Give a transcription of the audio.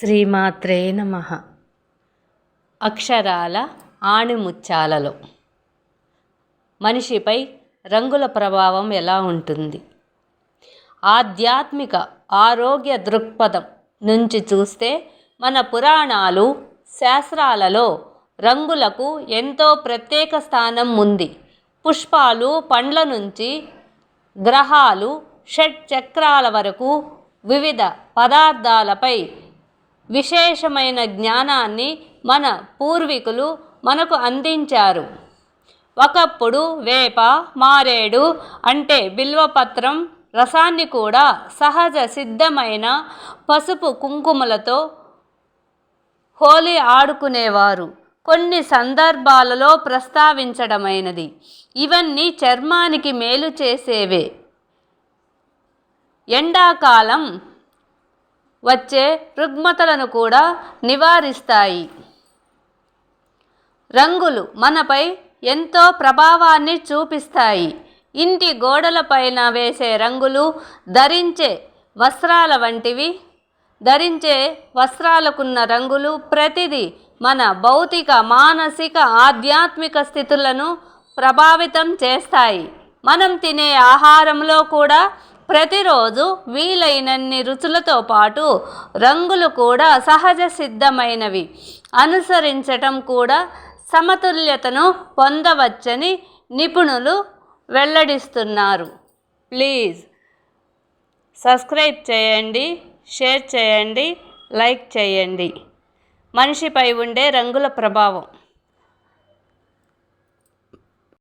శ్రీమాత్రే నమ. అక్షరాల ఆణిముత్యాలలో. మనిషిపై రంగుల ప్రభావం ఎలా ఉంటుంది? ఆధ్యాత్మిక ఆరోగ్య దృక్పథం నుంచి చూస్తే మన పురాణాలు శాస్త్రాలలో రంగులకు ఎంతో ప్రత్యేక స్థానం ఉంది. పుష్పాలు పండ్ల నుంచి గ్రహాలు షట్ చక్రాల వరకు వివిధ పదార్థాలపై విశేషమైన జ్ఞానాన్ని మన పూర్వీకులు మనకు అందించారు. ఒకప్పుడు వేప మారేడు అంటే బిల్వపత్రం రసాన్ని కూడా సహజ సిద్ధమైన పసుపు కుంకుమలతో హోలీ ఆడుకునేవారు. కొన్ని సందర్భాలలో ప్రస్తావించడమైనది. ఇవన్నీ చర్మానికి మేలు చేసేవే. ఎండాకాలం వచ్చే రుగ్మతలను కూడా నివారిస్తాయి. రంగులు మనపై ఎంతో ప్రభావాన్ని చూపిస్తాయి. ఇంటి గోడలపైన వేసే రంగులు ధరించే వస్త్రాల వంటివి. ధరించే వస్త్రాలకున్న రంగులు ప్రతిదీ మన భౌతిక మానసిక ఆధ్యాత్మిక స్థితులను ప్రభావితం చేస్తాయి. మనం తినే ఆహారంలో కూడా ప్రతిరోజు వీలైనన్ని రుచులతో పాటు రంగులు కూడా సహజ సిద్ధమైనవి. అనుసరించటం కూడా సమతుల్యతను పొందవచ్చని నిపుణులు వెల్లడిస్తున్నారు. ప్లీజ్ సబ్స్క్రైబ్ చేయండి షేర్ చేయండి లైక్ చేయండి. మనిషిపై ఉండే రంగుల ప్రభావం.